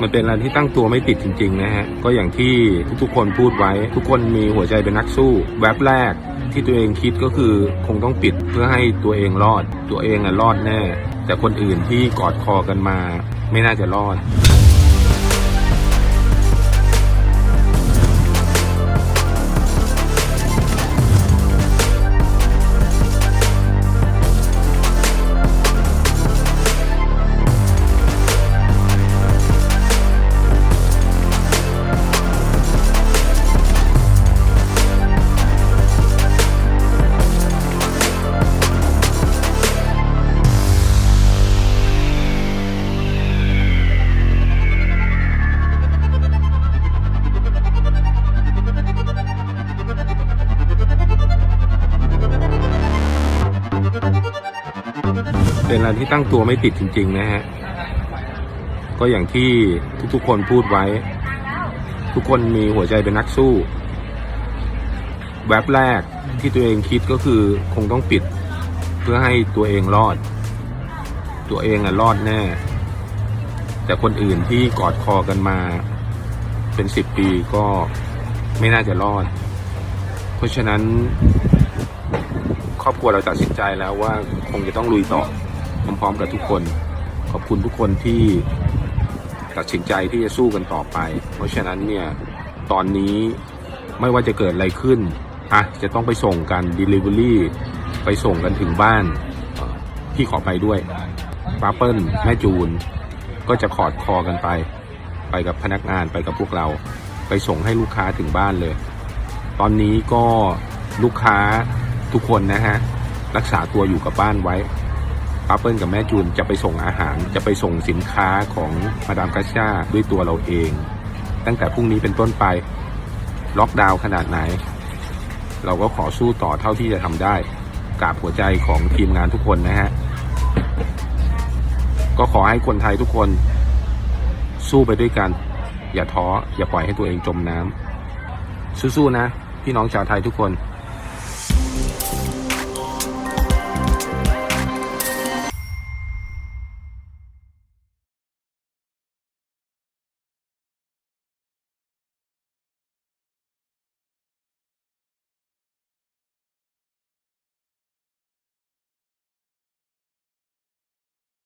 มันเป็นอะไรที่ตั้งตัวไม่ติดจริงๆนะฮะ ก็อย่างที่ทุกๆคนพูดไว้ ทุกคนมีหัวใจเป็นนักสู้ แวบแรกที่ตัวเองคิดก็คือคงต้องปิดเพื่อให้ตัวเองรอด ตัวเองอะรอดแน่ แต่คนอื่นที่กอดคอกันมาไม่น่าจะรอด เป็นอะไรที่ตั้งตัวไม่ติดจริง ๆ นะฮะ ก็อย่างที่ทุกๆคนพูดไว้ ทุกคนมีหัวใจเป็นนักสู้ แวบแรกที่ตัวเองคิดก็คือคงต้องปิด เพื่อให้ตัวเองรอด ตัวเองอะรอดแน่ แต่คนอื่นที่กอดคอกันมา เป็นสิบปีก็ไม่น่าจะรอด เพราะฉะนั้นครอบครัวเราตัดสินใจแล้วว่าคงจะต้องลุยต่อ พร้อมๆกับทุกคน ขอบคุณทุกคนที่ตัดสินใจที่จะสู้กันต่อไป เพราะฉะนั้นเนี่ยตอนนี้ไม่ว่าจะเกิดอะไรขึ้นอะจะต้องไปส่งกัน Delivery ไปส่งกันถึงบ้านเอ่อพี่ขอไปด้วยป้าเปิ้ลแม่จูน ก็จะขอดคอกันไป ไปกับพนักงานไปกับพวกเรา ไปส่งให้ลูกค้าถึงบ้านเลย ตอนนี้ก็ลูกค้าทุกคนนะฮะ รักษาตัวอยู่กับบ้านไว้ ป้าเปิ้ลกับแม่จูนจะไปส่งอาหาร จะไปส่งสินค้าของมาดามกาชาด้วยตัวเราเอง ตั้งแต่พรุ่งนี้เป็นต้นไป ล็อกดาวน์ขนาดไหน เราก็ขอสู้ต่อเท่าที่จะทำได้กราบหัวใจของทีมงานทุกคนนะฮะ ก็ขอให้คนไทยทุกคน สู้ไปด้วยกัน อย่าท้อ อย่าปล่อยให้ตัวเองจมน้ำสู้ๆนะ พี่น้องชาวไทยทุกคน